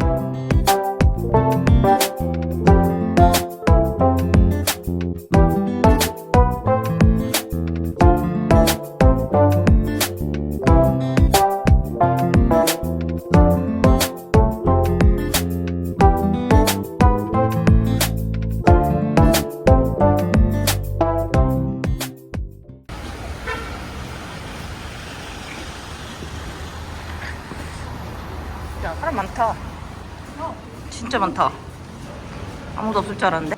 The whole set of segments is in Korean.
야, 줄 알았는데.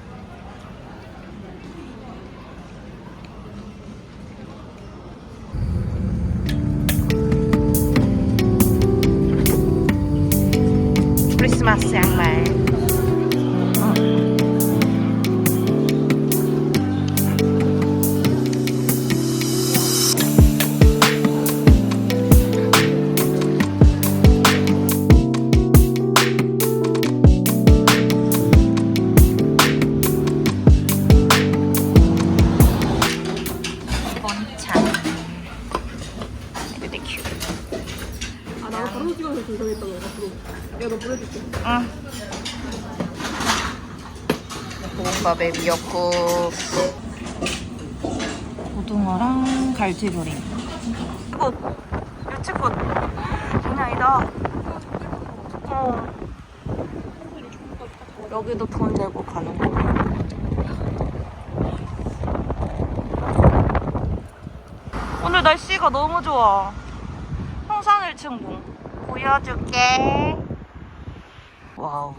내가 응. 볶음밥에 미역국. 고등어랑 갈치조림. 꽃. 유치꽃. 장난 아니다. 어. 여기도 돈 내고 가는 거. 오늘 날씨가 너무 좋아. 홍산을 층봉 보여줄게. 와우.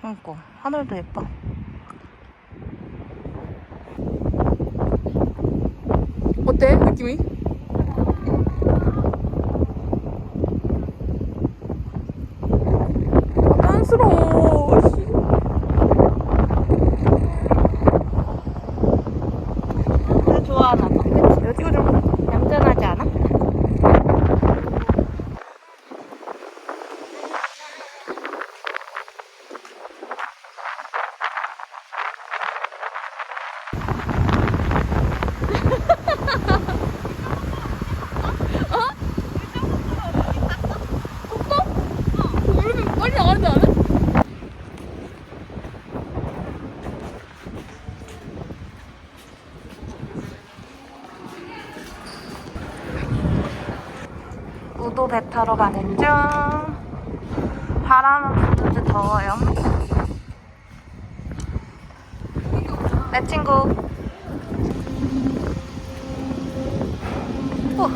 그러니까 하늘도 예뻐. 어때 느낌이? 깐스러워 다 좋아하나 봐. 내가 찍어줘 얌전하지 않아? 원래 빨리 나가는데 안 해? 타러 가는 중. 바람은 부는데 더워요. 내 친구. 오.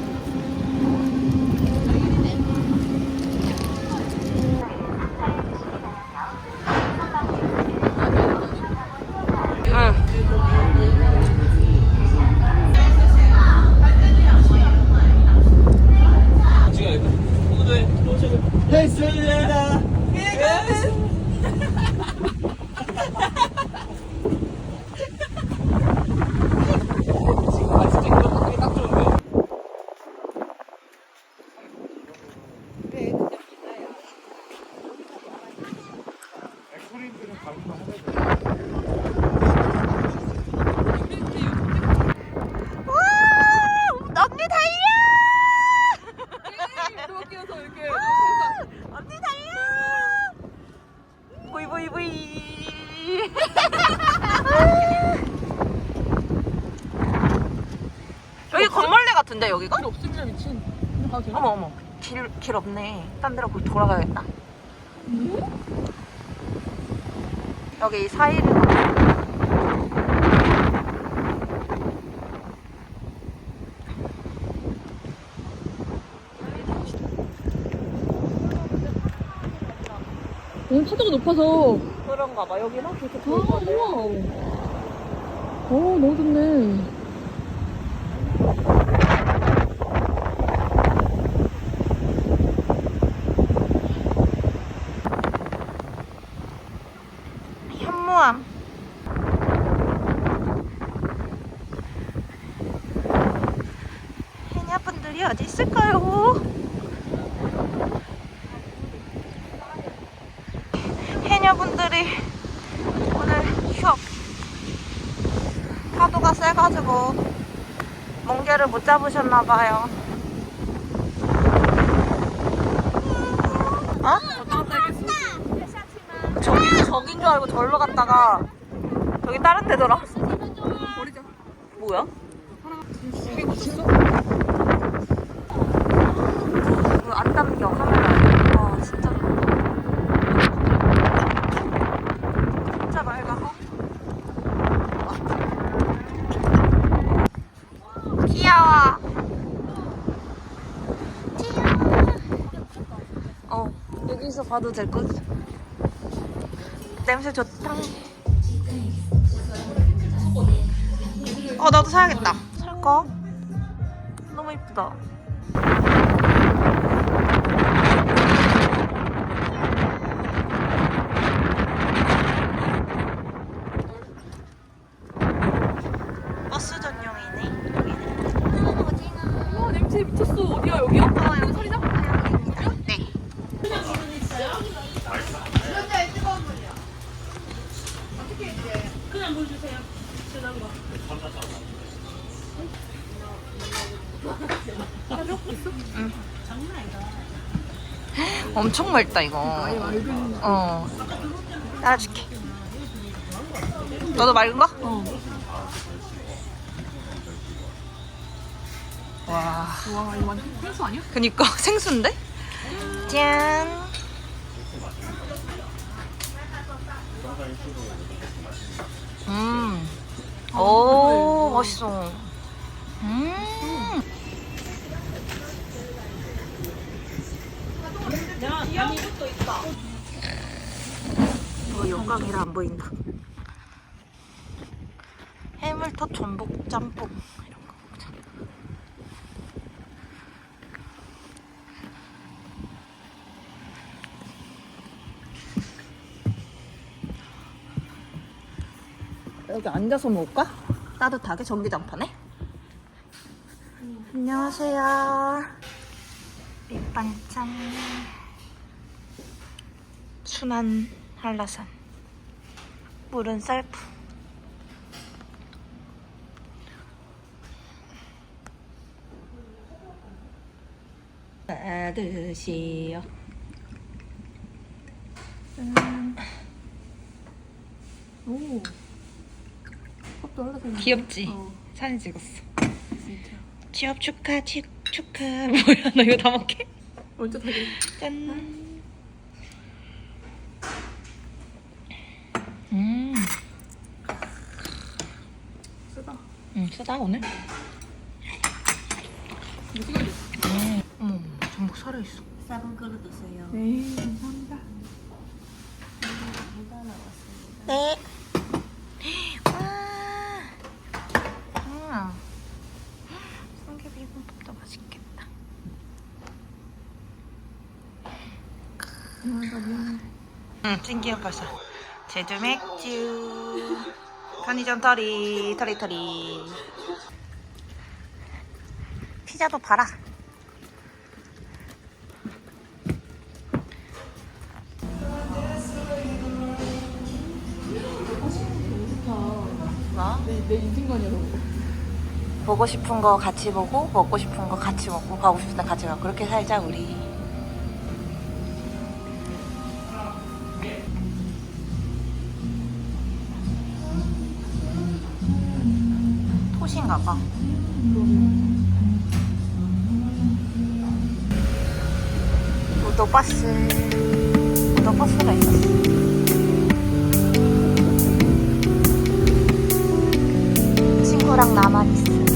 응. 됐습니다. 와! 언니 달려! 이렇게 끼워서 이렇게 언니 달려! 보이 보이 보이. 여기 건물내 같은데 여기가? 길 없으면 미친 근데 가도 되나? 어머 어머 길, 길 없네. 딴 데로 돌아가야겠다. 여기 사이를 오늘 차도가 높아서 그런가 봐. 여기는 그렇게 아 우와 어 너무 좋네 고기를 못 잡으셨나봐요. 어? 저기, 저긴 줄 알고 절로 갔다가 저기 다른 데더라. 뭐야? 그 안 담겨, 카메라. 봐도 될 것. 냄새 좋다. 어 나도 사야겠다. 살까? 너무 이쁘다. 버스 전용이네. 여기는. 와 냄새 미쳤어. 어디야 여기야? 아 여기 살이자. 네. 엄청 맑다 이거. 맑은. 어. 따라줄게. 너도 맑은 거? 어. 와. 와 이거 완전 생수 아니야? 그니까 생수인데? 짠. 음. 오, 맛있어. 음. 이거 영광이라 안 보인다. 해물터 전복 짬뽕. 여기 앉아서 먹을까? 따뜻하게 전기장판에? 안녕하세요. 밑반찬. 순한 한라산. 물은 쌀프. 드시오. 오. 컵도 하려고. 귀엽지? 어. 사진 찍었어. 진짜. 취업 축하, 취, 축하. 뭐야, 나 이거 다 먹게? 언제 타게? 짠. 음, 쓰다. 음, 쓰다 오늘? 음, 어머, 전복 살아있어. 쌀은 그릇 드세요. 네 감사합니다. 네. 와. 음. 삼겹이국밥도 맛있겠다. 응, 찐기업 발사. 제주 맥주. 편의점 털이, 털이, 털이. 피자도. 뭐? 내, 저거. 보고 싶은 거 같이 보고, 먹고 싶은 거 같이 먹고, 가고 싶은 데 같이 가고, 그렇게 살자, 우리. 토신가 봐. 우도버스. 우도버스가 있었어. 친구랑 나만 있어.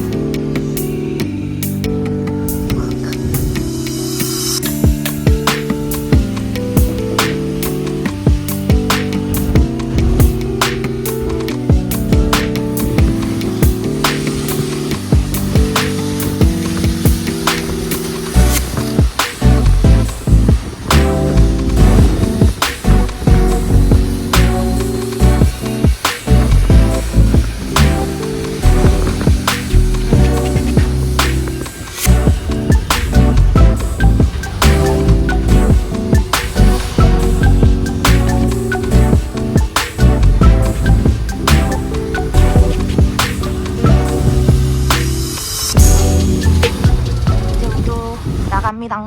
갑니다.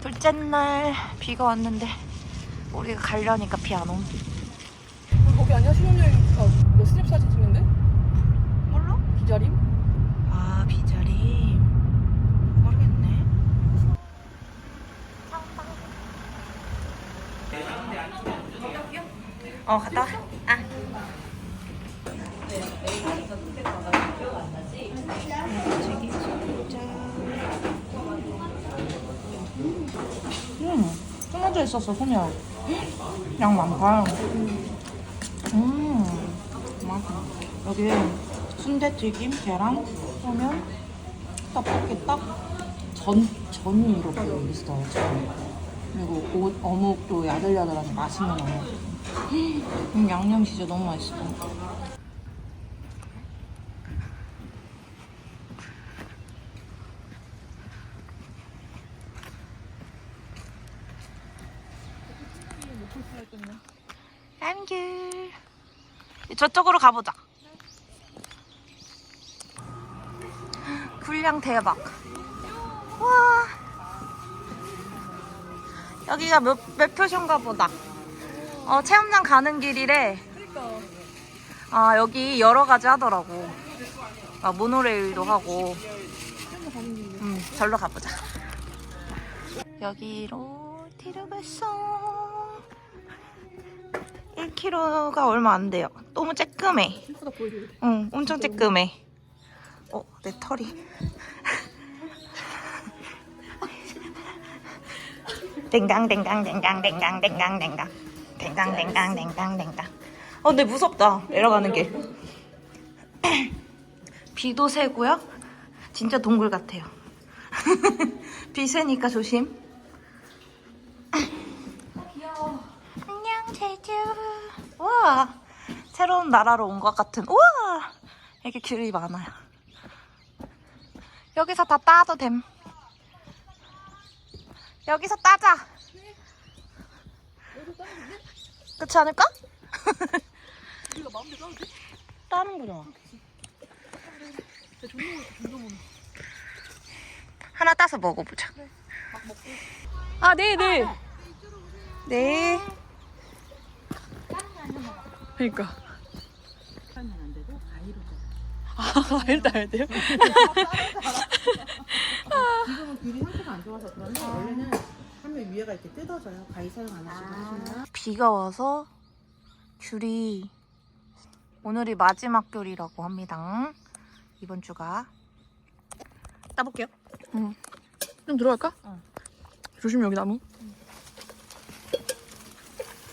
둘째 날 비가 왔는데 우리가 가려니까 비 안 옴. 거기 아니야? 신혼여행 어, 너 스냅 사진 찍는데? 몰라? 기자림? 아 비자리 모르겠네. 어 갔다 와. 아. 음, 끊어져 있었어 소녀. 양 많다. 음, 많다. 여기 순대튀김, 계란, 소면, 떡볶이 떡, 전, 전이 이렇게 있어요, 전. 그리고 오, 어묵도 야들야들하니 맛있는 어묵. 음, 양념 진짜 너무 맛있어. 저쪽으로 가보자. 분량 대박. 와. 여기가 몇, 몇 표신가 보다. 어, 체험장 가는 길이래. 아, 여기 여러 가지 하더라고. 아, 모노레일도 하고. 음, 절로 가보자. 여기로 데려갔어. 1km가 얼마 안 돼요. 너무 쬐끔해. 힐프가 보여줘야 돼 응, 엄청 쬐끔해. 어, 내 털이. 댕강 댕강 댕강 댕강 댕강 댕강 댕강 댕강 댕강 댕강 어 근데 무섭다 내려가는 게 비도 새고요 진짜 동굴 같아요 비 새니까 조심 귀여워 안녕 제주 와 새로운 나라로 온 것 같은 우와 이렇게 귤이 많아요. 여기서 다 따도 됨. 여기서 따자. 그렇지 않을까? 우리가 마음대로 따도 돼? 따는 거잖아 하나 따서 먹어보자. 아 네 네. 네 그니까 아 일단 해야 돼요? 지금은 귤이 상태가 안 좋아서 그런데 원래는 한면 위에가 이렇게 뜯어져요. 가위 사용 안 하시고 하시면 비가 와서 귤이 오늘이 마지막 귤이라고 합니다 이번 주가 따볼게요 응. 좀 들어갈까? 응. 조심 여기 나무.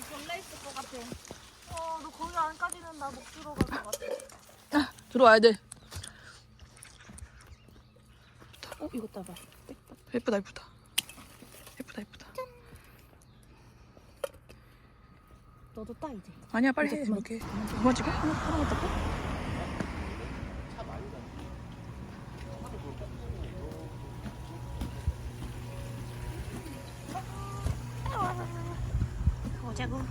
벌레 있을 것 같아 어너 거기 들어갈 것 같아 들어와야 돼. 어 이거 따봐 예쁘다 예쁘다. 예쁘다 예쁘다. 너도 따 이제 아니야 빨리 해. 이렇게. 그만 찍어? 하나 하나만 닦고. 보자고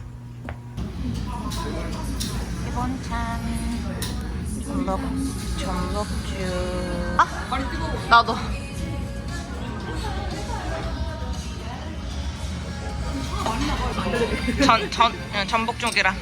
이번 찬 전복 전복주 아 나도. 전 전 전복죽이랑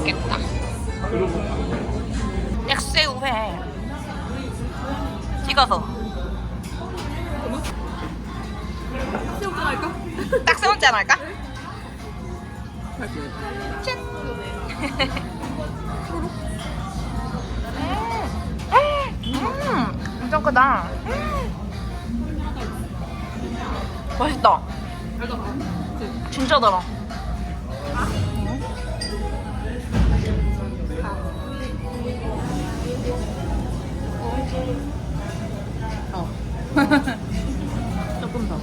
맛있겠다. 약새우회 찍어서 새우장 할까? 딱 세웠지 않을까? 할게. 음, 엄청 크다. 맛있다. 진짜 달아. 어. 조금 더.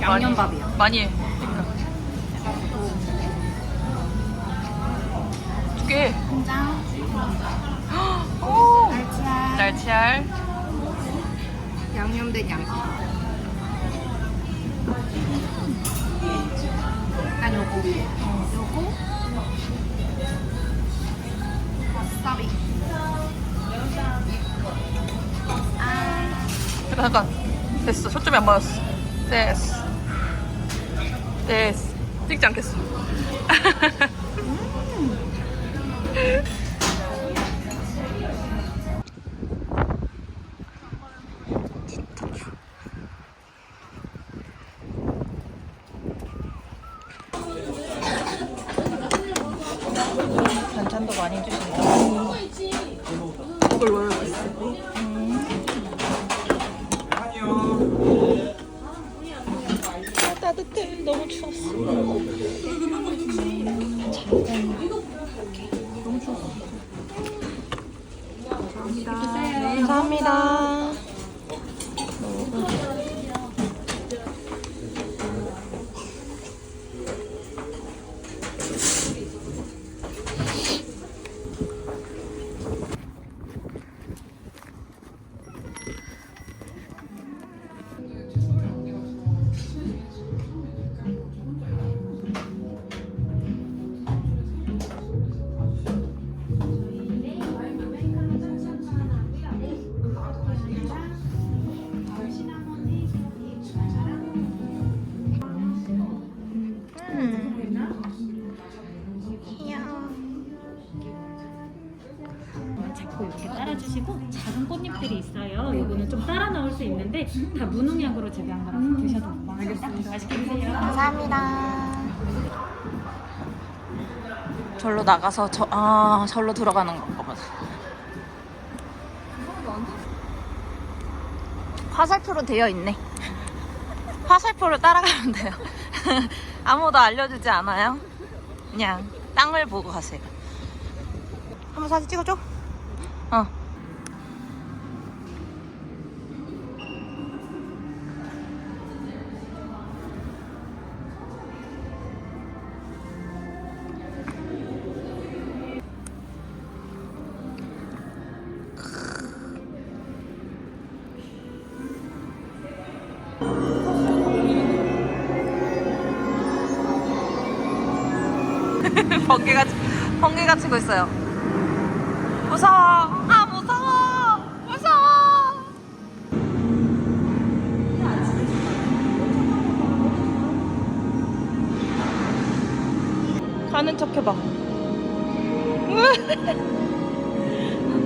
양념밥이야. 많이 해. 그러니까. 두 개. 간장, 오. 날치알, 날치알. 양념된 양식. 난 요거. 요거. 와사비. 아, 잠깐. 됐어. 초점이 안 맞았어. 됐어. 됐어. 찍지 않겠어. 있는데 다 무농약으로 재배한 거라서 드셔도 무방합니다. 맛있게 드세요. 감사합니다. 절로 나가서 저, 아, 절로 들어가는 거거든. 화살표로 되어 있네. 화살표로 따라가면 돼요. 아무도 알려주지 않아요. 그냥 땅을 보고 가세요. 한번 사진 찍어줘. 어. 번개가 치고 있어요. 무서워. 아 무서워. 무서워. 가는 척 해봐.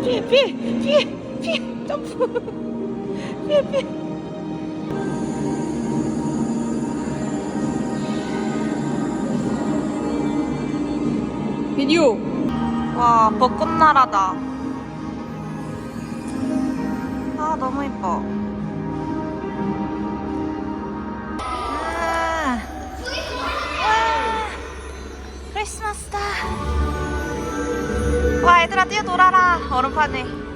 피해 피해 피해 피해 점프 피해 피해. 비디오. 와 벚꽃 나라다. 아 너무 이뻐. 아, 와 크리스마스다. 와 얘들아 뛰어놀아라 얼음판에.